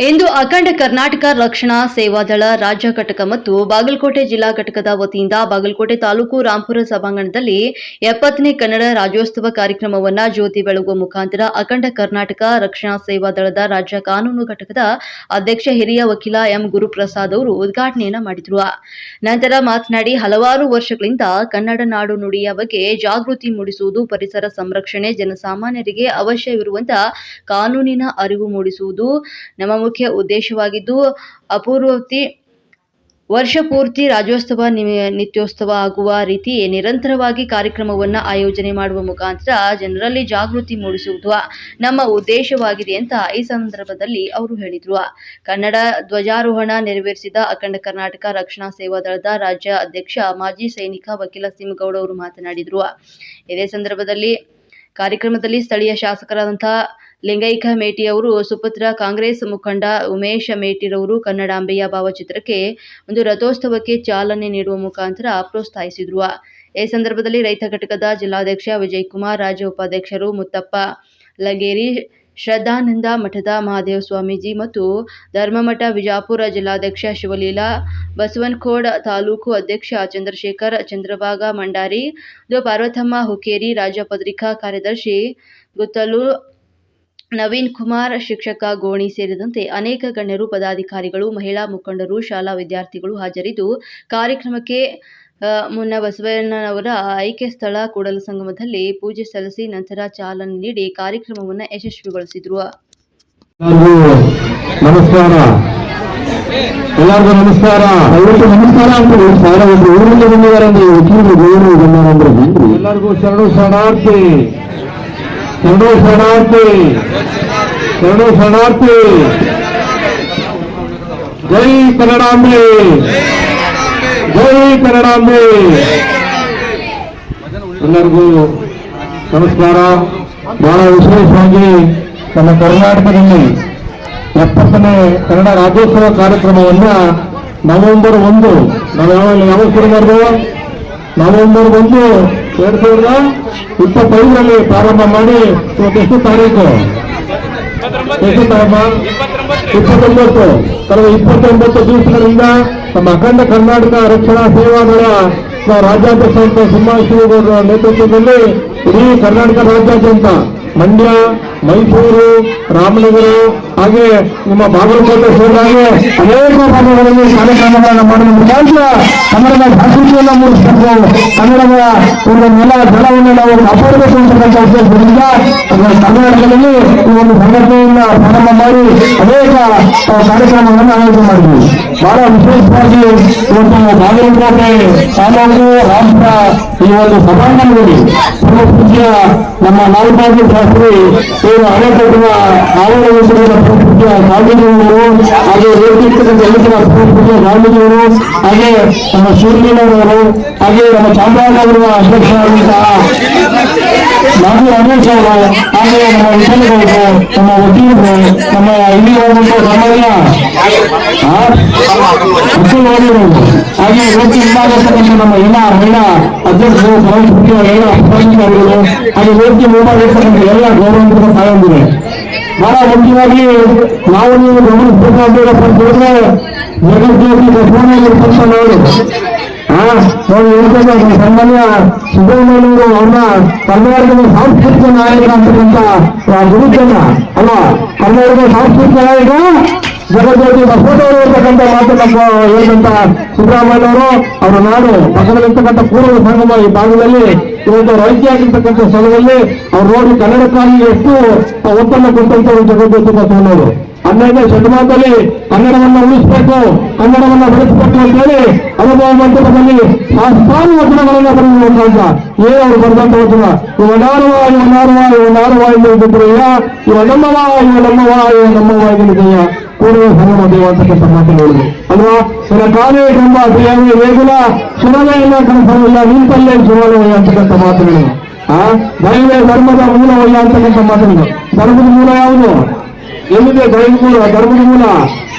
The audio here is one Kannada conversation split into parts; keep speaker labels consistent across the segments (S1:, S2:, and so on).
S1: ಇಂದು ಅಖಂಡ ಕರ್ನಾಟಕ ರಕ್ಷಣಾ ಸೇವಾದಳ ರಾಜ್ಯ ಘಟಕ ಮತ್ತು ಬಾಗಲಕೋಟೆ ಜಿಲ್ಲಾ ಘಟಕದ ವತಿಯಿಂದ ಬಾಗಲಕೋಟೆ ತಾಲೂಕು ರಾಂಪುರ ಸಭಾಂಗಣದಲ್ಲಿ ಎಪ್ಪತ್ತನೇ ಕನ್ನಡ ರಾಜ್ಯೋತ್ಸವ ಕಾರ್ಯಕ್ರಮವನ್ನ ಜ್ಯೋತಿ ಬೆಳಗುವ ಮುಖಾಂತರ ಅಖಂಡ ಕರ್ನಾಟಕ ರಕ್ಷಣಾ ಸೇವಾದಳದ ರಾಜ್ಯ ಕಾನೂನು ಘಟಕದ ಅಧ್ಯಕ್ಷ ಹಿರಿಯ ವಕೀಲ ಎಂ ಗುರುಪ್ರಸಾದ್ ಅವರು ಉದ್ಘಾಟನೆಯನ್ನ ಮಾಡಿದರು. ನಂತರ ಮಾತನಾಡಿ, ಹಲವಾರು ವರ್ಷಗಳಿಂದ ಕನ್ನಡ ನಾಡು ನುಡಿಯ ಬಗ್ಗೆ ಜಾಗೃತಿ ಮೂಡಿಸುವುದು, ಪರಿಸರ ಸಂರಕ್ಷಣೆ, ಜನಸಾಮಾನ್ಯರಿಗೆ ಅವಶ್ಯವಿರುವಂತಹ ಕಾನೂನಿನ ಅರಿವು ಮೂಡಿಸುವುದು, ನಮ್ಮ ಮುಖ್ಯ ಉದ್ದೇಶವಾಗಿದ್ದು, ಅಪೂರ್ವತಿ, ವರ್ಷ ಪೂರ್ತಿ ರಾಜ್ಯೋತ್ಸವ ನಿತ್ಯೋತ್ಸವ ಆಗುವ ರೀತಿ ನಿರಂತರವಾಗಿ ಕಾರ್ಯಕ್ರಮವನ್ನು ಆಯೋಜನೆ ಮಾಡುವ ಮುಖಾಂತರ ಜನರಲ್ಲಿ ಜಾಗೃತಿ ಮೂಡಿಸುವುದು ನಮ್ಮ ಉದ್ದೇಶವಾಗಿದೆ ಅಂತ ಈ ಸಂದರ್ಭದಲ್ಲಿ ಅವರು ಹೇಳಿದರು. ಕನ್ನಡ ಧ್ವಜಾರೋಹಣ ನೆರವೇರಿಸಿದ ಅಖಂಡ ಕರ್ನಾಟಕ ರಕ್ಷಣಾ ಸೇವಾ ದಳದ ರಾಜ್ಯ ಅಧ್ಯಕ್ಷ, ಮಾಜಿ ಸೈನಿಕ ವಕೀಲ ಸಿಂಗೌಡ ಅವರು ಮಾತನಾಡಿದರು. ಇದೇ ಸಂದರ್ಭದಲ್ಲಿ ಕಾರ್ಯಕ್ರಮದಲ್ಲಿ ಸ್ಥಳೀಯ ಶಾಸಕರಾದಂತಹ ಲಿಂಗೈಕ ಮೇಟಿ ಅವರು ಸುಪುತ್ರ, ಕಾಂಗ್ರೆಸ್ ಮುಖಂಡ ಉಮೇಶ ಮೇಟಿರವರು ಕನ್ನಡಾಂಬೆಯ ಭಾವಚಿತ್ರಕ್ಕೆ ಒಂದು ರಥೋತ್ಸವಕ್ಕೆ ಚಾಲನೆ ನೀಡುವ ಮುಖಾಂತರ ಪ್ರೋತ್ಸಾಹಿಸಿದ್ರು. ಈ ಸಂದರ್ಭದಲ್ಲಿ ರೈತ ಘಟಕದ ಜಿಲ್ಲಾಧ್ಯಕ್ಷ ವಿಜಯ್ ಕುಮಾರ್ ರಾಜ್ಯ ಉಪಾಧ್ಯಕ್ಷರು ಮುತ್ತಪ್ಪ ಲಗೇರಿ, ಶ್ರದ್ಧಾನಂದ ಮಠದ ಮಹಾದೇವ ಸ್ವಾಮೀಜಿ ಮತ್ತು ಧರ್ಮಮಠ ವಿಜಾಪುರ ಜಿಲ್ಲಾಧ್ಯಕ್ಷ ಶಿವಲೀಲಾ ಬಸವನಕೋಡ ತಾಲೂಕು ಅಧ್ಯಕ್ಷ ಚಂದ್ರಶೇಖರ್, ಚಂದ್ರಭಾಗ ಮಂಡಾರಿ ಪಾರ್ವತಮ್ಮ ಹುಕೇರಿ ರಾಜ್ಯ ಪತ್ರಿಕಾ ಕಾರ್ಯದರ್ಶಿ ಗುತ್ತಲು ನವೀನ್ ಕುಮಾರ್ ಶಿಕ್ಷಕ ಗೋಣಿ ಸೇರಿದಂತೆ ಅನೇಕ ಗಣ್ಯರು ಪದಾಧಿಕಾರಿಗಳು ಮಹಿಳಾ ಮುಖಂಡರು ಶಾಲಾ ವಿದ್ಯಾರ್ಥಿಗಳು ಹಾಜರಿದ್ದು ಕಾರ್ಯಕ್ರಮಕ್ಕೆ ಮುನ್ನ ಬಸವಣ್ಣನವರ ಆಯ್ಕೆ ಸ್ಥಳ ಕೂಡಲ ಸಂಗಮದಲ್ಲಿ ಪೂಜೆ ಸಲ್ಲಿಸಿ ನಂತರ ಚಾಲನೆ ನೀಡಿ ಕಾರ್ಯಕ್ರಮವನ್ನು ಯಶಸ್ವಿಗೊಳಿಸಿದರು.
S2: ನಮಸ್ಕಾರ. ಎಲ್ಲರಿಗೂ ನಮಸ್ಕಾರ. ಅಂತ ಊರಲ್ಲಿ ಬಂದಿದ್ದಾರೆ ಎಲ್ಲರಿಗೂ ಶರಣು ಶರಣಾರ್ಥಿ. ಶರಣು ಶರಣಾರ್ಥಿ. ಶರಣು ಶರಣಾರ್ಥಿ. ಜೈ ಕನ್ನಡಾಂಬೆ. ಜೈ ಕನ್ನಡಾಂಬೆ. ಎಲ್ಲರಿಗೂ ನಮಸ್ಕಾರ. ಬಹಳ ವಿಶೇಷವಾಗಿ ನಮ್ಮ ಕರ್ನಾಟಕದಲ್ಲಿ ಎಪ್ಪತ್ತನೇ ಕನ್ನಡ ರಾಜ್ಯೋತ್ಸವ ಕಾರ್ಯಕ್ರಮವನ್ನ ನವೆಂಬರ್ ಒಂದು. ನಾವು ಯಾವಾಗ ಯಾವಾಗ ಶುರು ಮಾಡಿದೆವು ನವೆಂಬರ್ ಒಂದು. ಎರಡ್ ಸಾವಿರದ ಇಪ್ಪತ್ತೈದರಲ್ಲಿ ಪ್ರಾರಂಭ ಮಾಡಿ ಎಷ್ಟು ತಾರೀಕು? ಎಷ್ಟು ಇಪ್ಪತ್ತೊಂಬತ್ತು. ಕಳೆದ ಇಪ್ಪತ್ತೊಂಬತ್ತು ದಿವಸಗಳಿಂದ ನಮ್ಮ ಅಖಂಡ ಕರ್ನಾಟಕ ರಕ್ಷಣಾ ಸೇವಾದಳ ರಾಜ್ಯಾಧ್ಯಕ್ಷ ಅಂತ ಸುಮಾರು ಶಿವಗೌಡರ ನೇತೃತ್ವದಲ್ಲಿ ಇಡೀ ಕರ್ನಾಟಕ ರಾಜ್ಯಾದ್ಯಂತ ಮಂಡ್ಯ ಮೈಸೂರು, ರಾಮನಗರ, ಹಾಗೆ ನಿಮ್ಮ ಬಾಗಲಕೋಟೆ ಸೇರಿದಾಗೆ ಅನೇಕ ಭಾಗಗಳಲ್ಲಿ ಕಾರ್ಯಕ್ರಮಗಳನ್ನು ಮಾಡುವ ಮುಖಾಂತರ ಕನ್ನಡದ ಭಾಷೆಯನ್ನು ಮೂಡಿಸಬೇಕು ಕನ್ನಡದ ಒಂದು ನೆಲ ಜಲವನ್ನು ನಾವು ಕಾಪಾಡಬೇಕು ಅಂತಕ್ಕಂಥ ಉದ್ದೇಶದಿಂದ ಕರ್ನಾಟಕದಲ್ಲಿ ಈ ಒಂದು ಸಂಘಟನೆಯಿಂದ ಪ್ರಾರಂಭ ಮಾಡಿ ಅನೇಕ ಕಾರ್ಯಕ್ರಮಗಳನ್ನು ಆಯೋಜನೆ ಮಾಡಿದ್ವಿ. ಬಹಳ ವಿಶೇಷವಾಗಿ ಇವತ್ತು ಬಾಗಲಕೋಟೆ ತಾಲೂಕು, ರಾಷ್ಟ್ರ ಈ ಒಂದು ಸಭಾಂಗಣದಲ್ಲಿ ನಮ್ಮ ನಾಲ್ಕಾಜಿ ಶಾಸ್ತ್ರಿ ಇವರು ಅಣೆಕಟ್ಟಿನ ಆವರಣದಲ್ಲಿರುವ ಪ್ರಕೃತಿಯ ಗಾಂಧೀಜಿಯವರು, ಹಾಗೆ ವೇದಿರ್ತಕ್ಕಂಥ ಎಲ್ಲ ಪೂರ್ವ ಗಾಂಧೀಜಿಯವರು, ಹಾಗೆ ನಮ್ಮ ಶಿವಲಿಂಗರವರು ಹಾಗೆ ನಮ್ಮ ಚಾಮರಾಜನಗರದ ಅಧ್ಯಕ್ಷರಾದಂತಹ ಮಾಜಿ ರಮೇಶ್ ಅವರು ಹಾಗೆ ನಮ್ಮ ವಿಠಲಗೌಡರು ನಮ್ಮ ವಕೀಲರು ನಮ್ಮ ಇಲ್ಲಿ ಹೋಗುವಂತ ಸಮಾಜ ಮುಖ್ಯವಾದಿಗಳು ಹಾಗೆ ಇವತ್ತು ಮುಂಭಾಗಿರ್ತಕ್ಕಂಥ ನಮ್ಮ ಎಲ್ಲ ಮಹಿಳಾ ಅಧ್ಯಕ್ಷರು ಸಂಸ್ಕೃತಿಯ ಎಲ್ಲ ಪದಾಧಿಕಾರಿಗಳು ಹಾಗೆ ವೇದಿಕೆ ಮುಂಭಾಗಿರ್ತಕ್ಕಂಥ ಎಲ್ಲ ಗೌರವಾನ್ವಿತ ತಾಯಂದಿದೆ ಬಹಳ ಮುಖ್ಯವಾಗಿ ನಾವು ನೀವು ಗಮನಿಸಬೇಕಾಗಿರಪ್ಪ ಅಂತ ಹೇಳಿದ್ರೆ ಜಗಜ್ಯೋತಿ ಬಸವಣ್ಣಗಿರ್ತಕ್ಕಂಥ ನಾವು ಹೇಳ್ತೇವೆ ಸನ್ಮಾನ್ಯ ಅವ್ರನ್ನ ಸಾಂಸ್ಕೃತಿಕ ನಾಯಕ ಅಂತಕ್ಕಂಥ ಗುರುಜನ, ಅಲ್ಲ, ಕರ್ನಾಟಕದ ಸಾಂಸ್ಕೃತಿಕ ನಾಯಕ ಜಗಜ್ಯೋತಿ ಬಸವಣ್ಣವರು ಇರ್ತಕ್ಕಂಥ ಮಾತನ್ನ ಹೇಳಿದಂತ ಸಿದ್ದರಾಮಯ್ಯನವರು ಅವರ ನಾಡು ಪಕ್ಕದಲ್ಲಿರ್ತಕ್ಕಂಥ ಪೂರ್ವ ಸಂಗಮ ಈ ಭಾಗದಲ್ಲಿ ಇವತ್ತು ರೈತಿಯಾಗಿರ್ತಕ್ಕಂಥ ಸ್ಥಳದಲ್ಲಿ, ಅವ್ರು ನೋಡಿ ಕನ್ನಡಕ್ಕಾಗಿ ಎಷ್ಟು ಒತ್ತನ್ನು ಕೊಟ್ಟಂತವರು ಜಗಜ್ಯೋತಿ ಬಸವಣ್ಣವರು ಹನ್ನೆರಡನೇ ಶತಮಾನದಲ್ಲಿ ಕನ್ನಡವನ್ನ ಉಳಿಸಬೇಕು ಕನ್ನಡವನ್ನ ಬೆಳೆಸಬೇಕು ಅಂತ ಹೇಳಿ ಅನುಭವ ಮಂಟಪದಲ್ಲಿ ಶಾಸ್ತ್ರಾನು ವಚನಗಳನ್ನ ಬರೆಯುವಂತ ಏನು ಅವರು ಬರೆದಂತ ವಚನ ಇವನಾರುವ ಇವನಾರುವ ಇವನಾರುವ ಎನ್ನುವುದಿದ್ರಯ್ಯ ಇವ ನಮ್ಮವ ಇವ ನಮ್ಮವ ಇವ ನಮ್ಮವ ಎನ್ನುವುದಯ್ಯ ಪೂರ್ವ ಸಂಗಮ ದೇವ ಅಂತಕ್ಕಂಥ ಮಾತನ್ನು ಹೇಳಿದ್ರು ಅಲ್ವಾ ಇನ್ನ ಕಾಲೇ ಎಂಬ ದೇವೇ ವೇಗುಲ ಶಿವನೆಯನ್ನ ಕನಸವಿಲ್ಲ ನಿಂತಲ್ಲೇ ಶಿವಾಲಯ ಅಂತಕ್ಕಂಥ ಮಾತುಗಳು ಆ ದೈವೇ ಧರ್ಮದ ಮೂಲವಲ್ಲ ಅಂತಕ್ಕಂಥ ಮಾತುಗಳು ಧರ್ಮದ ಮೂಲ ಯಾವುದು ಎಲ್ಲಿದೆ ದೈವ ಮೂಲ? ಧರ್ಮದ ಮೂಲ.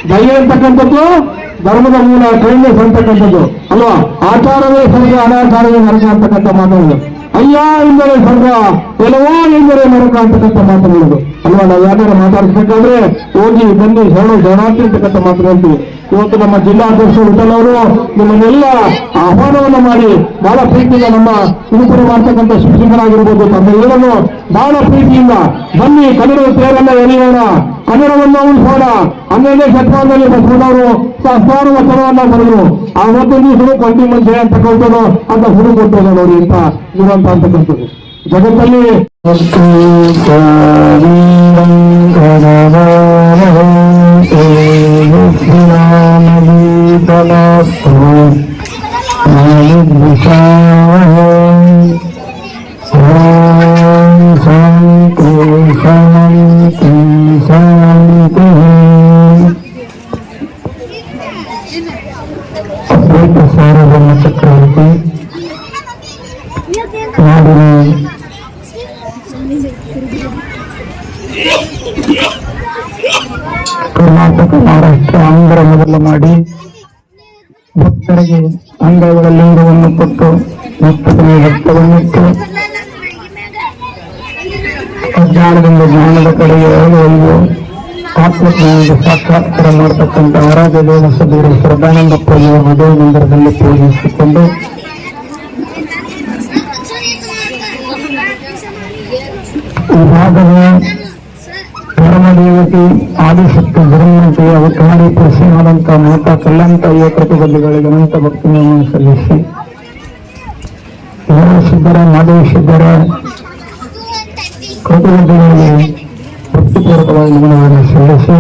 S2: ದಯ ಅಂತಕ್ಕಂಥದ್ದು, ಧರ್ಮದ ಮೂಲ ಕೈಂಡೆಸ್ ಅಂತಕ್ಕಂಥದ್ದು. ಅಲ್ವಾ? ಆಚಾರವೇ ಸರಿಗೆ ಅನಾಚಾರವೇ ನರಕ ಅಂತಕ್ಕಂಥ ಮಾತುಗಳು.
S3: ಅಯ್ಯ ಎಂದರೆ ಸ್ವರ್ಗ ಎಲ್ಲವೋ ಎಂದರೆ ನರಕ ಅಂತಕ್ಕಂಥ ಮಾತುಗಳು. ಅಲ್ವಾ? ನಾವು ಯಾರು ಮಾತಾಡಿಸ್ಬೇಕಾದ್ರೆ, ಹೋಗಿ ಬನ್ನಿ, ಹೇಳೋ ಶರಣಾರ್ಥಿ ಅಂತಕ್ಕಂಥ ಮಾತು ಹೇಳ್ತೀವಿ ಇವತ್ತು ನಮ್ಮ ಜಿಲ್ಲಾಧ್ಯಕ್ಷ ವಿಠಲ್ ಅವರು ನಿಮ್ಮನ್ನೆಲ್ಲ ಆಹ್ವಾನವನ್ನು ಮಾಡಿ ಬಹಳ ಪ್ರೀತಿಯಿಂದ ನಮ್ಮ ಉಡುಪುರ ಮಾಡ್ತಕ್ಕಂಥ ಶಿಕ್ಷಕರಾಗಿರ್ಬೋದು ತಮ್ಮೆಲ್ಲರನ್ನು ಬಹಳ ಪ್ರೀತಿಯಿಂದ ಬನ್ನಿ ಕನ್ನಡ ತೇರನ್ನ ಎಳೆಯೋಣ ಕನ್ನಡವನ್ನು ಉಳಿಸೋಣ ಹನ್ನೆರಡನೇ ಶತಮಾನದಲ್ಲಿ ಬಸವಣ್ಣವರು ಸಹಸ್ರಾರು ವಚನವನ್ನ ಬರೆದರು ಆ ಒಂದು ದಿವಸಗಳು ಕೊಂಡಿ ಮಂಚೆ ಅಂತಕ್ಕಂಥದ್ದು ಅಂತ ಹುಡುಗ ಕೊಟ್ಟೋದ ನೋಡಿ ಅಂತ ಇರುವಂತ ಅಂತಕ್ಕಂಥದ್ದು ಜಗತ್ತಲ್ಲಿ ಒಯ್ದು ಆತ್ಮಜ್ಞಾನದ ಸಾಕ್ಷಾತ್ಕಾರ ಮಾಡತಕ್ಕಂಥ ಆರಾಧ್ಯ ದೇವ ಸಭೆಯರು ಶ್ರದ್ಧಾನಂದಪ್ಪಯ್ಯ ಹೃದಯ ಮಂದಿರದಲ್ಲಿ ಪೂಜಿಸಿಕೊಂಡು ಈ ಭಾಗದ ಧರ್ಮದೇವತೆ ಆದಿಶಕ್ತಿ ಧರ್ಮತೆ ಅವತಾರಿ ಪ್ರಸನ್ನವಾದಂಥ ಮಾತಾ ಕಲ್ಲಂತಾಯಿಯ ಪ್ರತಿಬಂಧಗಳಿಗೆ ಅನಂತ ಭಕ್ತಿಯನ್ನು ಸಲ್ಲಿಸಿ. ಸಿದ್ಧರ ಕೃತಜ್ಞತೆಗಳಿಗೆ ಭಕ್ತಿಪೂರ್ವಕವಾಗಿ ನಮನವನ್ನು ಸಲ್ಲಿಸಿ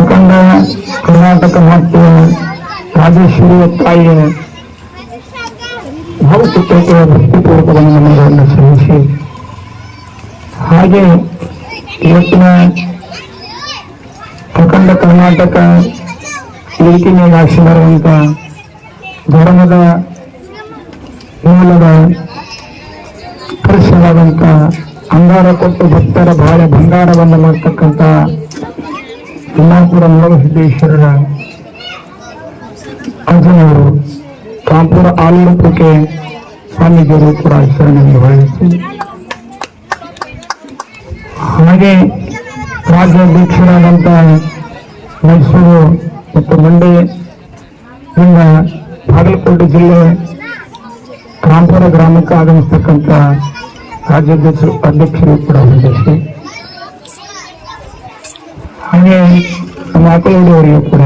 S3: ಅಖಂಡ ಕರ್ನಾಟಕ ಮಾತೆಯ ರಾಜೇಶ್ವರಿಯ ತಾಯಿಯ ಭಾವಚಿತ್ರಕ್ಕೆ ಭಕ್ತಿಪೂರ್ವಕವಾಗಿ ನಮನವನ್ನು ಸಲ್ಲಿಸಿ ಹಾಗೆ ಇವತ್ತಿನ ಅಖಂಡ ಕರ್ನಾಟಕ ವೇದಿಕೆ ಮೇಲೆ ಹಾಕ್ಸಿರುವಂತ ಧರ್ಮದ ಮೂಲದ ಪರಿಸರವಾದಂತ ಅಂಗಾರ ಕೊಟ್ಟು ಭಕ್ತರ ಬಹಳ ಭಂಡಾರವನ್ನು ಮಾಡ್ತಕ್ಕಂಥ ತಿಮ್ಮಾಪುರ ಮೂಲಸಿದ್ದೇಶ್ವರರ ಅಂಜನವರು ಕಾಂಪುರ ಆಲೂಪಕ್ಕೆ ಸ್ವಾಮೀಜಿಯವರು ಕೂಡ ಹೆಸರನ್ನು ವಹಿಸಿ ಹಾಗೆ ರಾಜ್ಯಾಧ್ಯಕ್ಷರಾದಂಥ ಮೈಸೂರು ಮತ್ತು ಮಂಡ್ಯದಿಂದ ಬಾಗಲಕೋಟೆ ಜಿಲ್ಲೆ ಕಾಂಪುರ ಗ್ರಾಮಕ್ಕೆ ಆಗಮಿಸ್ತಕ್ಕಂಥ ರಾಜ್ಯಾಧ್ಯಕ್ಷರು ಅಧ್ಯಕ್ಷರು ಕೂಡ ಹೊಂದಿಸಿ ಹಾಗೆ ನಮ್ಮ ಆಕಳೂರಿಯವರಿಗೂ ಕೂಡ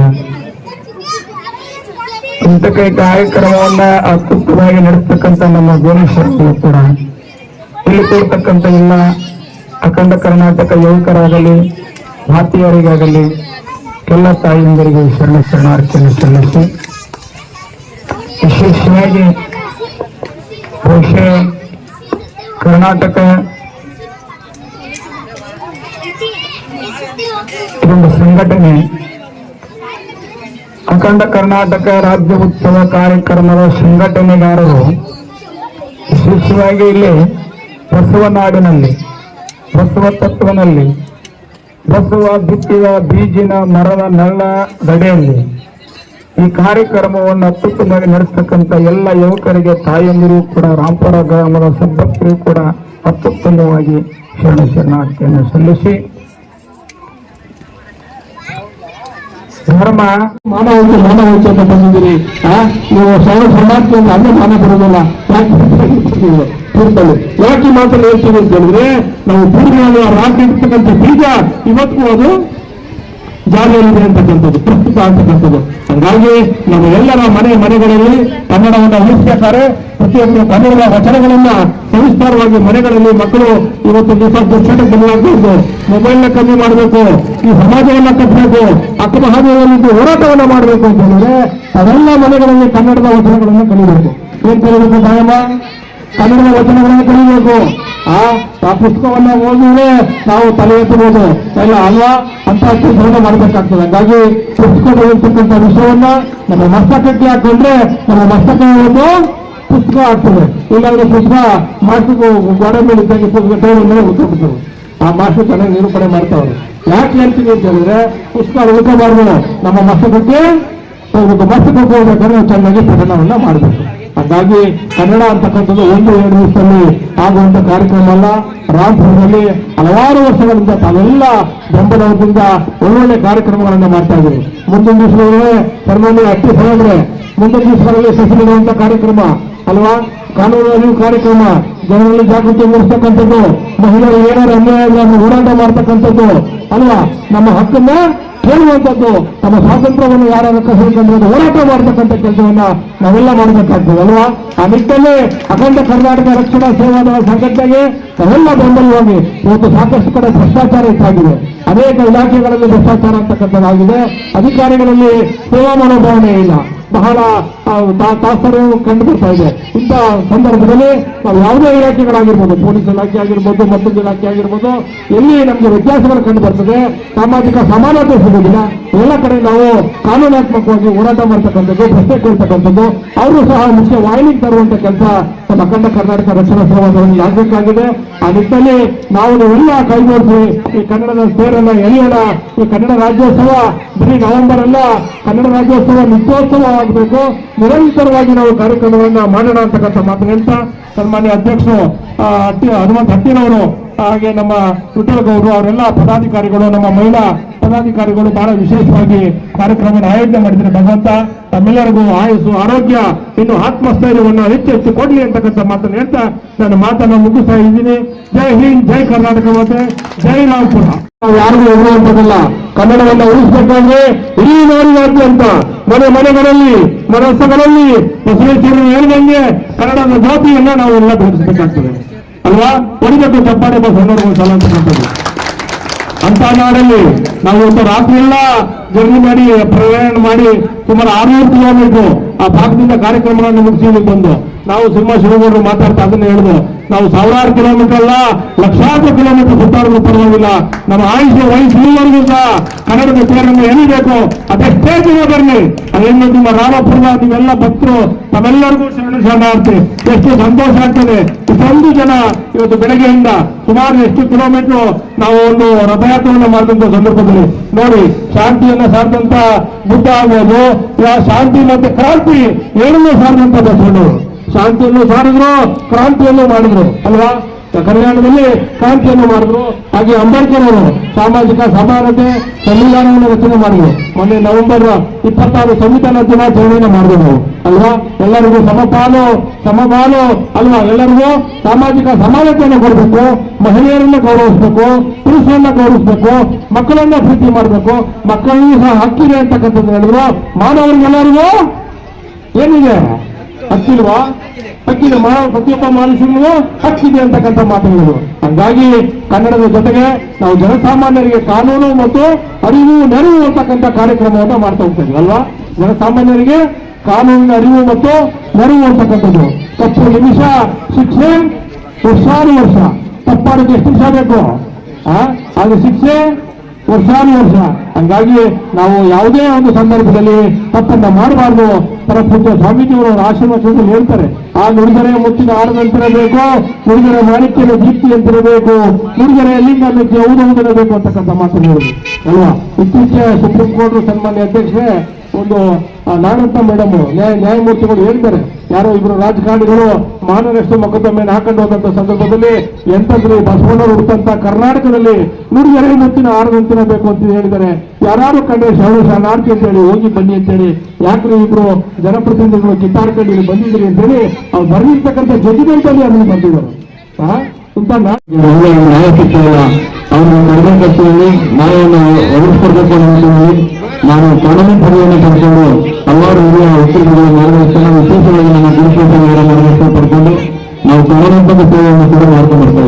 S3: ಇಂತಕ ಕಾರ್ಯಕ್ರಮವನ್ನ ಅತ್ಯುತ್ತಮವಾಗಿ ನಡೆಸ್ತಕ್ಕಂಥ ನಮ್ಮ ಗೋನೇಶ್ವರರು ಕೂಡ ಇಲ್ಲಿ ಕೂರ್ತಕ್ಕಂಥ ಎಲ್ಲ ಅಖಂಡ ಕರ್ನಾಟಕ ಯುವಕರಾಗಲಿ ಮಾತೆಯರಿಗಾಗಲಿ ಎಲ್ಲ ತಾಯಿಯಂದರಿಗೆ ಶರಣ ಶರಣಾರ್ಥಿಯನ್ನು ಸಲ್ಲಿಸಿ ವಿಶೇಷವಾಗಿ ಬಹುಶಃ ಕರ್ನಾಟಕ ಒಂದು ಸಂಘಟನೆ ಅಖಂಡ ಕರ್ನಾಟಕ ರಾಜ್ಯ ಉತ್ಸವ ಕಾರ್ಯಕ್ರಮದ ಸಂಘಟನೆಗಾರರು ವಿಶೇಷವಾಗಿ ಇಲ್ಲಿ ಬಸವನಾಡಿನಲ್ಲಿ ಬಸವ ತತ್ವನಲ್ಲಿ, ಬಸವ ಬಿತ್ತಿದ ಬೀಜಿನ ಮರದ ನಳ್ಳ ಗಡೆಯಲ್ಲಿ ಈ ಕಾರ್ಯಕ್ರಮವನ್ನು ಅತ್ಯುತ್ತಮವಾಗಿ ನಡೆಸ್ತಕ್ಕಂಥ ಎಲ್ಲ ಯುವಕರಿಗೆ ತಾಯಂದಿರು ಕೂಡ, ರಾಂಪುರ ಗ್ರಾಮದ ಸಬ್ಬಕ್ಕರು ಕೂಡ ಅತ್ಯುತ್ತಮವಾಗಿ ಶರಣ ಸಲ್ಲಿಸಿ. ಧರ್ಮ, ಮಾನವತೆ ಮಾನವತೆ ಅಂತ ಬಂದಿದ್ದೀರಿ. ನೀವು ಶರಣ ಶರಣಾರ್ಥಿ ಅಂತ ಅಲ್ಲೇ ಮಾನ ಬರೋದಿಲ್ಲ. ಯಾಕೆ ಮಾತ್ರ ಹೇಳ್ತೀವಿ ಅಂತ ಹೇಳಿದ್ರೆ, ನಾವು ಪೂರ್ಣ ರಾಜ್ಯ ಇರ್ತಕ್ಕಂಥ ಬೀಜ ಇವತ್ತು ಅದು ಜಾರಿಯಲ್ಲಿದೆ ಅಂತಕ್ಕಂಥದ್ದು ಪ್ರಸ್ತುತ ಅಂತಕ್ಕಂಥದ್ದು. ಹಾಗಾಗಿ ನಾವು ಎಲ್ಲರ ಮನೆ ಮನೆಗಳಲ್ಲಿ ಕನ್ನಡವನ್ನು ಉಳಿಸಬೇಕಾದ್ರೆ ಪ್ರತಿಯೊಬ್ಬರು ಕನ್ನಡದ ವಚನಗಳನ್ನ ಸವಿಸ್ತಾರವಾಗಿ ಮನೆಗಳಲ್ಲಿ ಮಕ್ಕಳು ಇವತ್ತು ದಿವಸ ದುಶ್ಚಟಕ್ಕೆ ಬದಲಾಗಬೇಕು ಮೊಬೈಲ್ನ ಕಮ್ಮಿ ಮಾಡಬೇಕು, ಈ ಸಮಾಜವನ್ನ ಕಟ್ಟಬೇಕು ಅಕ್ಕಮಹಾದೇವನಿದ್ದು ಹೋರಾಟವನ್ನ ಮಾಡಬೇಕು ಅಂತ ಹೇಳಿದ್ರೆ ಅದೆಲ್ಲ ಮನೆಗಳಲ್ಲಿ ಕನ್ನಡದ ವಚನಗಳನ್ನು ಕಲಿಬೇಕು. ಏನ್ ಕಲಿಬೇಕು ಕನ್ನಡದ ವಚನಗಳನ್ನು ಕಲಿಬೇಕು. ಆ ಆ ಪುಸ್ತಕವನ್ನ ಓದಿದ್ರೆ ನಾವು ತಲೆ ಎತ್ತಬಹುದು. ಎಲ್ಲ ಅಲ್ಲ ಅಂತ ಕೆಲಸವನ್ನ ಮಾಡಬೇಕಾಗ್ತದೆ. ಹಾಗಾಗಿ ಪುಸ್ತಕದಲ್ಲಿರ್ತಕ್ಕಂಥ ವಿಷಯವನ್ನ ನಮ್ಮ ಮಸ್ತಕಕ್ಕೆ ಹಾಕೊಂಡ್ರೆ ನಮ್ಮ ಮಸ್ತಕ ಒಂದು ಪುಸ್ತಕ ಆಗ್ತದೆ. ಇಲ್ಲಾಂದ್ರೆ ಪುಸ್ತಕ ಮಾಸ್ಟರ್ ಗೋಡೆ ಮೇಲೆ ಇದ್ದಂಗೆ ಪುಸ್ತಕ ಮೇಲೆ ಉಳ್ಕೊಬಿಡ್ತದೆ ಆ ಮಾಸ್ಟರ್ ಚೆನ್ನಾಗಿ ನಿರೂಪಣೆ ಮಾಡ್ತಾವ್ರು. ಯಾಕೆ ಹೇಳ್ತೀನಿ ಅಂತ ಹೇಳಿದ್ರೆ ಪುಸ್ತಕ ಉಳ್ಕೋಬಾರ್ದು ನಮ್ಮ ಮಸ್ತಕಕ್ಕೆ ಮಸ್ತಕಕ್ಕೆ ಹೋಗ್ಬೇಕಾದ್ರೆ ಚೆನ್ನಾಗಿ ಪಠಣವನ್ನ ಮಾಡಬೇಕು.
S2: ಹಾಗಾಗಿ ಕನ್ನಡ ಅಂತಕ್ಕಂಥದ್ದು ಒಂದು ಎರಡು ವರ್ಷದಲ್ಲಿ ಆಗುವಂತ ಕಾರ್ಯಕ್ರಮ ಅಲ್ಲ. ರಾಮಪುರದಲ್ಲಿ ಹಲವಾರು ವರ್ಷಗಳಿಂದ ತಾವೆಲ್ಲ ಬೆಂಬಲದಿಂದ ಒಳ್ಳೊಳ್ಳೆ ಕಾರ್ಯಕ್ರಮಗಳನ್ನ ಮಾಡ್ತಾ ಇದ್ದೀವಿ ಮುಂದಿನ ದಿವಸಗಳಲ್ಲಿ ಸನ್ಮಾನ್ಯ ಅಟ್ಟಿ ಸಾಹೇಬ್ರೆ ಮುಂದಿನ ದಿವಸಗಳಲ್ಲಿ ಸಸಿಲಿಡುವಂತ ಕಾರ್ಯಕ್ರಮ ಅಲ್ವಾ? ಕಾನೂನು ಅರಿವು ಕಾರ್ಯಕ್ರಮ, ಜನರಲ್ಲಿ ಜಾಗೃತಿ ಮೂಡಿಸ್ತಕ್ಕಂಥದ್ದು, ಮಹಿಳೆಯರು ಏನಾದ್ರು ಅನ್ಯಾಯ ಆದ್ರೆ ಅದನ್ನ ಹೋರಾಟ ಮಾಡ್ತಕ್ಕಂಥದ್ದು ಅಲ್ವಾ? ನಮ್ಮ ಹಕ್ಕನ್ನ ಕೇಳುವಂಥದ್ದು ನಮ್ಮ ಸ್ವಾತಂತ್ರ್ಯವನ್ನು ಯಾರು ಕಸಿಕೊಂಡು ಹೋರಾಟ ಮಾಡತಕ್ಕಂಥ ಕೆಲಸವನ್ನ ನಾವೆಲ್ಲ ಮಾಡಬೇಕಾಗ್ತದೆ, ಅಲ್ವಾ? ಆ ನಿಟ್ಟಿನಲ್ಲಿ ಅಖಂಡ ಕರ್ನಾಟಕ ರಕ್ಷಣಾ ಸೇವಾ ಸಂಘಟನೆಗೆ ನಾವೆಲ್ಲ ಬೆಂಬಲವಾಗಿ ಇವತ್ತು ಸಾಕಷ್ಟು ಕಡೆ ಭ್ರಷ್ಟಾಚಾರ ಹೆಚ್ಚಾಗಿದೆ. ಅನೇಕ ಇಲಾಖೆಗಳಲ್ಲಿ ಭ್ರಷ್ಟಾಚಾರ ಅಂತಕ್ಕಂಥದ್ದಾಗಿದೆ ಅಧಿಕಾರಿಗಳಲ್ಲಿ ಸೇವಾ ಮನೋಭಾವನೆ ಇಲ್ಲ. ಬಹಳ ಆ, ತಾ- ತಾತ್ಪರ್ಯ ಕಂಡು ಇದೆ. ಇಂಥ ಸಂದರ್ಭದಲ್ಲಿ ನಾವು ಯಾವುದೇ ಇಲಾಖೆಗಳಾಗಿರ್ಬೋದು ಪೊಲೀಸ್ ಇಲಾಖೆ ಆಗಿರ್ಬೋದು ಮತ್ತೊಂದು ಇಲಾಖೆ ಆಗಿರ್ಬೋದು ಎಲ್ಲಿ ನಮಗೆ ವ್ಯತ್ಯಾಸಗಳು ಕಂಡು ಬರ್ತದೆ ಸಾಮಾಜಿಕ ಸಮಾನತೆ ಸಿಗುವುದಿಲ್ಲ ಎಲ್ಲ ಕಡೆ ನಾವು ಕಾನೂನಾತ್ಮಕವಾಗಿ ಹೋರಾಟ ಮಾಡ್ತಕ್ಕಂಥದ್ದು ಪ್ರಶ್ನೆ ಕೇಳ್ತಕ್ಕಂಥದ್ದು ಅವರು ಸಹ ಮುಖ್ಯ ವಾಹಿನಿಗೆ ತರುವಂತ ಕೆಲಸ ನಮ್ಮ ಅಖಂಡ ಕರ್ನಾಟಕ ರಕ್ಷಣಾ ಸಮಾಜವನ್ನು ಆಗಬೇಕಾಗಿದೆ. ಆ ನಿಟ್ಟಿನಲ್ಲಿ ನಾವು ಕೈ ಕೈಗೂಡಿಸಿ ಈ ಕನ್ನಡದ ಸೇರನ್ನ ಎಳೆಯೋಣ. ಈ ಕನ್ನಡ ರಾಜ್ಯೋತ್ಸವ ಬರೀ ನವೆಂಬರ್ ಅಲ್ಲ ಕನ್ನಡ ರಾಜ್ಯೋತ್ಸವ ನಿತ್ಯೋತ್ಸವ ಆಗಬೇಕು. ನಿರಂತರವಾಗಿ ನಾವು ಕಾರ್ಯಕ್ರಮಗಳನ್ನ ಮಾಡೋಣ ಅಂತಕ್ಕಂಥ ಮಾತು ಹೇಳ್ತಾ ಸನ್ಮಾನ್ಯ ಅಧ್ಯಕ್ಷರು ಹನುಮಂತ ಹಟ್ಟಿನವರು ಹಾಗೆ ನಮ್ಮ ವಿಠಲಗೌಡರು ಅವರೆಲ್ಲ ಪದಾಧಿಕಾರಿಗಳು, ನಮ್ಮ ಮಹಿಳಾ ಪದಾಧಿಕಾರಿಗಳು ಬಹಳ ವಿಶೇಷವಾಗಿ ಕಾರ್ಯಕ್ರಮ ಆಯೋಜನೆ ಮಾಡಿದ್ರೆ ಭಗವಂತ, ತಮ್ಮೆಲ್ಲರಿಗೂ ಆಯಸ್ಸು, ಆರೋಗ್ಯ, ಇನ್ನು ಆತ್ಮಸ್ಥೈರ್ಯವನ್ನು ಹೆಚ್ಚು ಹೆಚ್ಚು ಕೊಡಲಿ ಅಂತಕ್ಕಂಥ ಮಾತನ್ನು ಹೇಳ್ತಾ ನನ್ನ ಮಾತನ್ನು ಮುಗಿಸ್ತಾ ಇದ್ದೀನಿ. ಜೈ ಹಿಂದ್, ಜೈ ಕರ್ನಾಟಕ ಮತ್ತೆ ಜೈ ರಾಮ್ಪುರ. ನಾವು ಯಾರಿಗೂ ಎದುರುವಂತದಲ್ಲ ಕನ್ನಡವನ್ನು ಉಳಿಸಬೇಕಾದ್ರೆ ಇಡೀ ನಾಡಿನಾದ್ಯಂತ ಮನೆ ಮನೆಗಳಲ್ಲಿ, ಮನಸ್ಸುಗಳಲ್ಲಿ ಬಸವೇಶ್ವರರು ಹೇಳಿದಂಗೆ ಕನ್ನಡದ ಜಾತಿಯನ್ನ ನಾವು ಎಲ್ಲ ಬೆಳೆಸಬೇಕಾಗ್ತದೆ ಅಲ್ವಾ? ಹೊಡಿಬೇಕು ಚಪ್ಪಾಳೆ ಬಸ್ ಅಂತ ನಾಡಲ್ಲಿ ನಾವು ಒಂದು ರಾತ್ರಿ ಎಲ್ಲ ಜರ್ನಿ ಮಾಡಿ, ಪ್ರಯಾಣ ಮಾಡಿ ಸುಮಾರು ಆರ್ನೂರು ಕಿಲೋಮೀಟರ್ ಆ ಭಾಗದಿಂದ ಕಾರ್ಯಕ್ರಮಗಳನ್ನು ಮುಗಿಸಿ ಬಂದು ನಾವು ಸಿಂಹ ಶಿವಗೌಡರು ಮಾತಾಡ್ತಾ ಅದನ್ನ ಹೇಳಿದ್ರು ನಾವು ಸಾವಿರಾರು ಕಿಲೋಮೀಟರ್ ಅಲ್ಲ, ಲಕ್ಷಾಂತರ ಕಿಲೋಮೀಟರ್ ಸುತ್ತಾಡಲು ಪರವಾಗಿಲ್ಲ. ನಮ್ಮ ಆಯುಷ್ಯ ವಯಸ್ಸು ಇಲ್ಲಿವರೆಗೂ ಸಹ ಕನ್ನಡದ ಸೇರನ್ನು ಎಳಿಬೇಕು ಅದೆಷ್ಟೇ ದಿನ ಬರಲಿ ಅದೇನು ನಿಮ್ಮ ರಾಮಪುರ, ನೀವೆಲ್ಲ ಭಕ್ತರು ತಮ್ಮೆಲ್ಲರಿಗೂ ಶರಣ ಶರಣಾರ್ಥಿ. ಎಷ್ಟು ಸಂತೋಷ ಆಗ್ತದೆ. ಇಷ್ಟೊಂದು ಜನ ಇವತ್ತು ಬೆಳಗ್ಗೆಯಿಂದ ಸುಮಾರು ಎಷ್ಟು ಕಿಲೋಮೀಟರ್ ನಾವು ಒಂದು ರಥಯಾತ್ರೆಯನ್ನು ಮಾಡಿದಂತ ಸಂದರ್ಭದಲ್ಲಿ. ನೋಡಿ, ಶಾಂತಿಯನ್ನ ಸಾರಿದಂತ ಬುದ್ಧ ಆಗ್ಬೋದು, ಶಾಂತಿ ಮತ್ತೆ ಕ್ರಾಂತಿ ಏನನ್ನೂ ಸಾರಿದಂತ ಬಸವಣ್ಣವರು ಶಾಂತಿಯನ್ನು ಸಾರಿದ್ರು ಕ್ರಾಂತಿಯನ್ನು ಮಾಡಿದ್ರು, ಅಲ್ವಾ? ಕಲ್ಯಾಣದಲ್ಲಿ ಕ್ರಾಂತಿಯನ್ನು ಮಾಡಿದ್ರು. ಹಾಗೆ ಅಂಬೇಡ್ಕರ್ ಅವರು ಸಾಮಾಜಿಕ ಸಮಾನತೆ, ಸಂವಿಧಾನವನ್ನು ರಚನೆ ಮಾಡಿದ್ರು. ಮೊನ್ನೆ ನವೆಂಬರ್ ಇಪ್ಪತ್ತಾರು ಸಂವಿಧಾನ ದಿನಾಚರಣೆಯನ್ನು ಮಾಡಿದ್ರು. ಅಲ್ವಾ? ಎಲ್ಲರಿಗೂ ಸಮಪಾಲು ಸಮಪಾಲು ಅಲ್ವಾ? ಎಲ್ಲರಿಗೂ ಸಾಮಾಜಿಕ ಸಮಾನತೆಯನ್ನು ಕೊಡಬೇಕು, ಮಹಿಳೆಯರನ್ನ ಗೌರವಿಸಬೇಕು, ಪುರುಷರನ್ನ ಗೌರವಿಸಬೇಕು, ಮಕ್ಕಳನ್ನ ಪ್ರೀತಿ ಮಾಡಬೇಕು. ಮಕ್ಕಳಿಗೂ ಸಹ ಹಕ್ಕಿದೆ ಅಂತಕ್ಕಂಥದ್ದು ಹೇಳಿದ್ರು. ಮಾನವರಿಗೆಲ್ಲರಿಗೂ ಏನಿದೆ? ಹಕ್ಕಿಲ್ವಾ ಹಕ್ಕಿದೆ ಪ್ರತಿಯೊಬ್ಬ ಮನುಷ್ಯನಿಗೂ ಹಕ್ಕಿದೆ ಅಂತಕ್ಕಂಥ ಮಾತುಗಳು. ಹಂಗಾಗಿ ಕನ್ನಡದ ಜೊತೆಗೆ ನಾವು ಜನಸಾಮಾನ್ಯರಿಗೆ ಕಾನೂನು ಮತ್ತು ಅರಿವು, ನೆರವು ಅಂತಕ್ಕಂಥ ಕಾರ್ಯಕ್ರಮವನ್ನು ಮಾಡ್ತಾ ಹೋಗ್ತೇವೆ ಅಲ್ವಾ? ಜನಸಾಮಾನ್ಯರಿಗೆ ಕಾನೂನಿನ ಅರಿವು ಮತ್ತು ನೆರವು ಅಂತಕ್ಕಂಥದ್ದು. ತಪ್ಪು ನಿಮಿಷ ಶಿಕ್ಷೆ, ವರ್ಷಾನು ವರ್ಷ. ತಪ್ಪಾಡಕ್ಕೆ ಎಷ್ಟು ನಿಮಿಷ ಬೇಕು? ಆ? ಅದು ಶಿಕ್ಷೆ, ವರ್ಷಾನು ವರ್ಷ. ಹಂಗಾಗಿ ನಾವು ಯಾವುದೇ ಒಂದು ಸಂದರ್ಭದಲ್ಲಿ ತಪ್ಪನ್ನ ಮಾಡಬಾರ್ದು. ಪರಪೂಜ್ಯ ಸ್ವಾಮೀಜಿಯವರು ಅವರ ಕ್ಷೇತ್ರದಲ್ಲಿ ಹೇಳ್ತಾರೆ. ಆ ನುಡಿದರೆ ಮುತ್ತಿನ ಆಡದಂತಿರಬೇಕು ನುಡಿದರೆ ಮಾಣಿಕ್ಯದ ದೀಪ್ತಿ ಅಂತಿರಬೇಕು ನುಡಿದರೆ ಲಿಂಗ ಮೆಚ್ಚಿ ಔದೌದಿರಬೇಕು ಅಂತಕ್ಕಂಥ ಮಾತನ್ನು ಹೇಳಿದ್ರು, ಅಲ್ವಾ? ಇತ್ತೀಚೆಗೆ ಸುಪ್ರೀಂ ಕೋರ್ಟ್ ಸನ್ಮಾನ್ಯ ಅಧ್ಯಕ್ಷರೇ ಒಂದು ನಾಗರತ್ನ ಮೇಡಮ್, ನ್ಯಾಯ ನ್ಯಾಯಮೂರ್ತಿಗಳು ಹೇಳ್ತಾರೆ ಯಾರೋ ಇಬ್ಬರು ರಾಜಕಾರಣಿಗಳು ಮಾನನಷ್ಟು ಮೊಕದ್ದಮೆಯನ್ನು ಹಾಕೊಂಡು ಹೋದಂತ ಸಂದರ್ಭದಲ್ಲಿ ಎಂತಂದ್ರೆ ಬಸವಣ್ಣರು ಹುಟ್ಟಂತ ಕರ್ನಾಟಕದಲ್ಲಿ ನುಡಿಗೆರೆ ಮುತ್ತಿನ ಆರದಂತಿನ ಬೇಕು ಅಂತ ಹೇಳಿದ್ದಾರೆ. ಯಾರು ಕಂಡ್ರೆ ಶರಣ ಶರಣಾರ್ಥಿ ಅಂತ ಹೇಳಿ, ಹೋಗಿ ಬನ್ನಿ ಅಂತೇಳಿ ಯಾಕ್ರೆ ಇಬ್ರು ಜನಪ್ರತಿನಿಧಿಗಳು ಕಿತ್ತಾಡ್ಕೊಂಡು ಇಲ್ಲಿ ಅಂತ ಅಂತೇಳಿ ಅವ್ರು ಬರೆದಿರ್ತಕ್ಕಂಥ ಜಜ್ಮೆಂಟ್ ಅಲ್ಲಿ ಅದನ್ನು ಬಂದಿದ್ದಾರೆ ಆ? ಇಂಥ ನಾ- ನ್ಯಾಯ ಸಿಕ್ಕಿಲ್ಲ ಅವ್ರನ್ನ ಕಡಿಮೆ ಖರ್ಚಿನಲ್ಲಿ ನ್ಯಾಯವನ್ನು ಒದಗಿಸ್ಕೊಡ್ಬೇಕು ಅನ್ನೋದ್ರಲ್ಲಿ ನಾನು ಪಾರ್ಲಿಮೆಂಟ್ ಸಭೆಯನ್ನು ಕರೆಕೊಂಡು ಹಲವಾರು ಹಿರಿಯ ವಕೀಲರುಗಳ ಮಾರ್ಗದರ್ಶನ ವಿಶೇಷವಾಗಿ ನಮ್ಮ ಮಾರ್ಗದರ್ಶನ ಪಡ್ಕೊಂಡು ನಾವು ಪಾರ್ಲಿಮೆಂಟ್ ಸೇವೆಯನ್ನು ಕೂಡ ಮಾಡ್ಕೊಂಡು ಬರ್ತಾ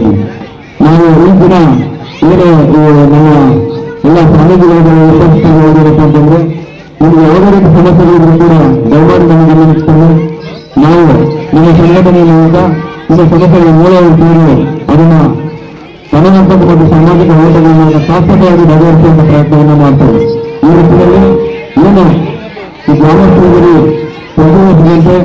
S2: ನಾವು ಈ ದಿನ ಏನು ನಮ್ಮ ಎಲ್ಲ ಸ್ವಾಮೀಜಿಗಳ ಉಪಸ್ಥಿತಿಗಳೇನಪ್ಪ ಅಂತಂದ್ರೆ ನಿಮ್ಗೆ ಯಾವುದೇ ರೀತಿ ಸಮಸ್ಯೆಗಳಿದ್ರು ಕೂಡ ದಯಮಾಡಿ ನಮಗೆ ನಾವು ನಿಮ್ಮ ಸಂಘಟನೆಯಿಂದ ಈ ಸಮಸ್ಯೆಗಳ ಮೂಲವನ್ನು ತಿಳಿದು ಅದನ್ನ ಕಾನೂನಾತ್ಮಕ ಮತ್ತು ಸಾಮಾಜಿಕ ಹೋರಾಟಗಳನ್ನು ಶಾಶ್ವತವಾಗಿ ಬಗೆಹರಿಸುವಂತ ಪ್ರಯತ್ನವನ್ನು ಮಾಡ್ತೇವೆ. ಈ ರೀತಿಯಲ್ಲಿ ಏನು ಈ ಗ್ರಾಮಸ್ಥರಿಗೆ ಪ್ರತಿನಿಧಿಸಿದಂತೆ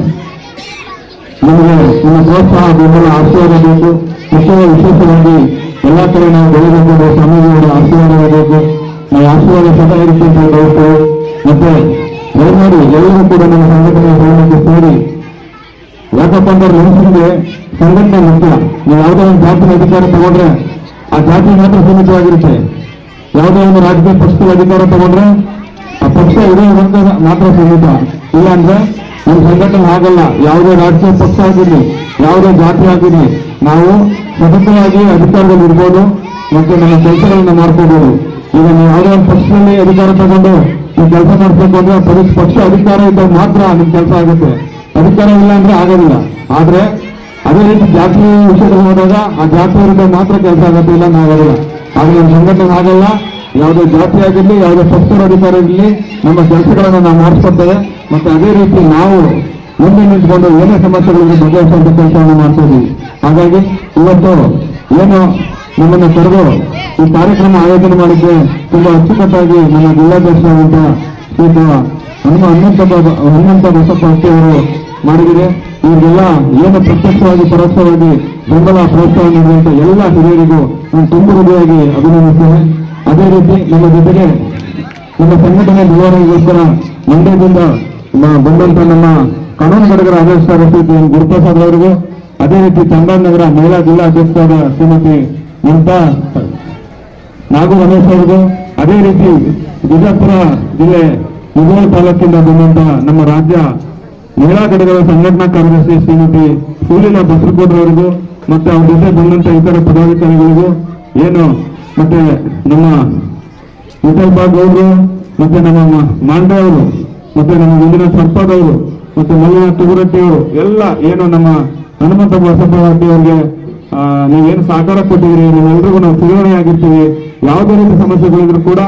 S2: ನಮಗೆ ನಿಮ್ಮ ಪ್ರೋತ್ಸಾಹ, ಬೆಂಬಲ, ಆಶೀರ್ವಾದ ಬೇಕು. ಮುಖ್ಯವಾಗಿ ವಿಶೇಷವಾಗಿ ಎಲ್ಲ ಕಡೆ ನಾವು ಬೆಳೆಯಬೇಕು ಸ್ವಾಮೀಜಿಯವರ ಆಶೀರ್ವಾದ ಬೇಕು. ನಾವು ಆಶೀರ್ವಾದ ಸದಾ ಇರುತ್ತೆ ಅಂತ ಬಯಸ್ತೇವೆ ಮತ್ತೆ ಎಲ್ಲರೂ ಕೂಡ ನಮ್ಮ ಸೌಲಭ್ಯ ಸೇರಿ
S4: ಯಾಕಪ್ಪ ಅಂದ್ರೆ ಮನುಷ್ಯನಿಗೆ ಸಂಘಟನೆ ಮುಖ್ಯ ನೀವು ಯಾವುದೋ ಒಂದು ಜಾತಿಯ ಅಧಿಕಾರ ತಗೊಂಡ್ರೆ ಆ ಜಾತಿ ಮಾತ್ರ ಸೀಮಿತವಾಗಿರುತ್ತೆ. ಯಾವುದೋ ಒಂದು ರಾಜಕೀಯ ಪಕ್ಷದ ಅಧಿಕಾರ ತಗೊಂಡ್ರೆ ಆ ಪಕ್ಷ ಇರೋ ಮಾತ್ರ ಸೀಮಿತ. ಇಲ್ಲ ಅಂದ್ರೆ ನಮ್ಮ ಸಂಘಟನೆ ಆಗಲ್ಲ ಯಾವುದೇ ರಾಜಕೀಯ ಪಕ್ಷ ಆಗಿರಲಿ, ಯಾವುದೇ ಜಾತಿ ಆಗಿರಲಿ, ನಾವು ಸತತವಾಗಿ ಅಧಿಕಾರದಲ್ಲಿ ಇರ್ಬೋದು ಮತ್ತು ನಮ್ಮ ಕೆಲಸಗಳನ್ನ ಮಾಡ್ಕೋಬಹುದು ಈಗ ನೀವು ಯಾವುದೇ ಒಂದು ಪಕ್ಷದಲ್ಲಿ ಅಧಿಕಾರ ತಗೊಂಡು ನೀವು ಕೆಲಸ ಮಾಡ್ಬೇಕು ಅಂದ್ರೆ ಪಕ್ಷ ಅಧಿಕಾರ ಇದ್ದಾಗ ಮಾತ್ರ ನಿಮ್ ಕೆಲಸ ಆಗುತ್ತೆ. ಅಧಿಕಾರ ಇಲ್ಲ ಅಂದ್ರೆ ಆಗೋದಿಲ್ಲ. ಆದ್ರೆ ಅದೇ ರೀತಿ ಜಾತಿ ವಿಷಯದಲ್ಲಿ ಹೋದಾಗ ಆ ಜಾತಿಯವರಿಗೆ ಮಾತ್ರ ಕೆಲಸ ಆಗೋದಿಲ್ಲ ಆಗೋದಿಲ್ಲ ಆದ್ರೆ ನಮ್ಮ ಸಂಘಟನೆ ಆಗಲ್ಲ ಯಾವುದೇ ಜಾತಿ ಆಗಿರಲಿ, ಯಾವುದೇ ಪಕ್ಷದ ಅಧಿಕಾರ ಇರಲಿ, ನಮ್ಮ ಕೆಲಸಗಳನ್ನು ನಾವು ಮಾಡಿಸ್ಕೊಡ್ತೇವೆ ಮತ್ತೆ ಅದೇ ರೀತಿ ನಾವು ಮುಂದೆ ನಿಂತ್ಕೊಂಡು ಏನೇ ಸಮಸ್ಯೆಗಳಿಗೆ ಬಗೆಹರಿಸುವಂತ ಕೆಲಸವನ್ನು ಮಾಡ್ತಾ ಇದೀವಿ ಹಾಗಾಗಿ ಇವತ್ತು ಏನು ನಮ್ಮನ್ನು ಕರೆದು ಈ ಕಾರ್ಯಕ್ರಮ ಆಯೋಜನೆ ಮಾಡಿದ್ದೆ ತುಂಬಾ ಅಚ್ಚುಕಟ್ಟಾಗಿ ನಮ್ಮ ಜಿಲ್ಲಾಧ್ಯಕ್ಷರಾದಂತಹ ಹನುಮ ಹನುಮಂತ ಹನುಮಂತ ಬಸಪ್ಪ ಅವರು ಮಾಡಿದರೆ ಇವರಿಗೆಲ್ಲ ಏನು ಪ್ರತ್ಯಕ್ಷವಾಗಿ, ಪರೋಕ್ಷವಾಗಿ ಬೆಂಬಲ, ಪ್ರೋತ್ಸಾಹ ನೀಡುವಂತ ಎಲ್ಲ ಹಿರಿಯರಿಗೂ ನಾನು ತುಂಬ ಹೃದಯವಾಗಿ ಅಭಿನಂದಿಸ್ತೇನೆ. ಅದೇ ರೀತಿ ನಮ್ಮ ಜೊತೆಗೆ ನಮ್ಮ ಸಂಘಟನೆ ನಿರ್ವಹಣೆಗೋಸ್ಕರ ಮಂಡ್ಯದಿಂದ ಬಂದಂತ ನಮ್ಮ ಕಾನೂನು ಘಟಕರ ಎನ್ ಗುರುಪ್ರಸಾದ್ ಅವರಿಗೂ, ಅದೇ ರೀತಿ ಚಾಮರಾಜನಗರ ಮಹಿಳಾ ಜಿಲ್ಲಾ ಅಧ್ಯಕ್ಷರಾದ ಶ್ರೀಮತಿ ಮಮತಾ ನಾಗು ರಮೇಶ್ ಅವರಿಗೂ, ಅದೇ ರೀತಿ ಬಿಜಾಪುರ ಜಿಲ್ಲೆ ಮುಗೋಳ ತಾಲೂಕಿಂದ ಬಂದಂತ ನಮ್ಮ ರಾಜ್ಯ ಮಹಿಳಾ ಘಟಕದ ಸಂಘಟನಾ ಕಾರ್ಯದರ್ಶಿ ಶ್ರೀಮತಿ ಸೂಲಿನ ಬಸರಕೋಟ್ರವರಿಗೂ ಮತ್ತೆ ಅವ್ರ ಜೊತೆ ಬಂದಂತ ಇತರ ಪದಾಧಿಕಾರಿಗಳಿಗೂ ಏನು ಮತ್ತೆ ನಮ್ಮ ವಿಠಲ್ ಬಾಗ್ ಅವರು ಮತ್ತೆ ನಮ್ಮ ಮಾಂಡೆ ಅವರು ಮತ್ತೆ ನಮ್ಮ ಮುಂದಿನ ಸರ್ಪದವರು ಮತ್ತೆ ಮಲ್ಲಿನ ತುಗುರಟ್ಟಿ ಅವರು ಎಲ್ಲ ಏನು ನಮ್ಮ ಹನುಮಂತ ಬಸಪ್ಪ ಅವ್ರಿಗೆ ನೀವೇನು ಸಹಕಾರ ಕೊಟ್ಟಿದ್ದೀರಿ ನಿಮ್ಮೆಲ್ಲರಿಗೂ ನಾವು ಸುಧಾರಣೆ ಆಗಿರ್ತೀವಿ, ಯಾವುದೇ ರೀತಿ ಸಮಸ್ಯೆಗಳಿದ್ರು ಕೂಡ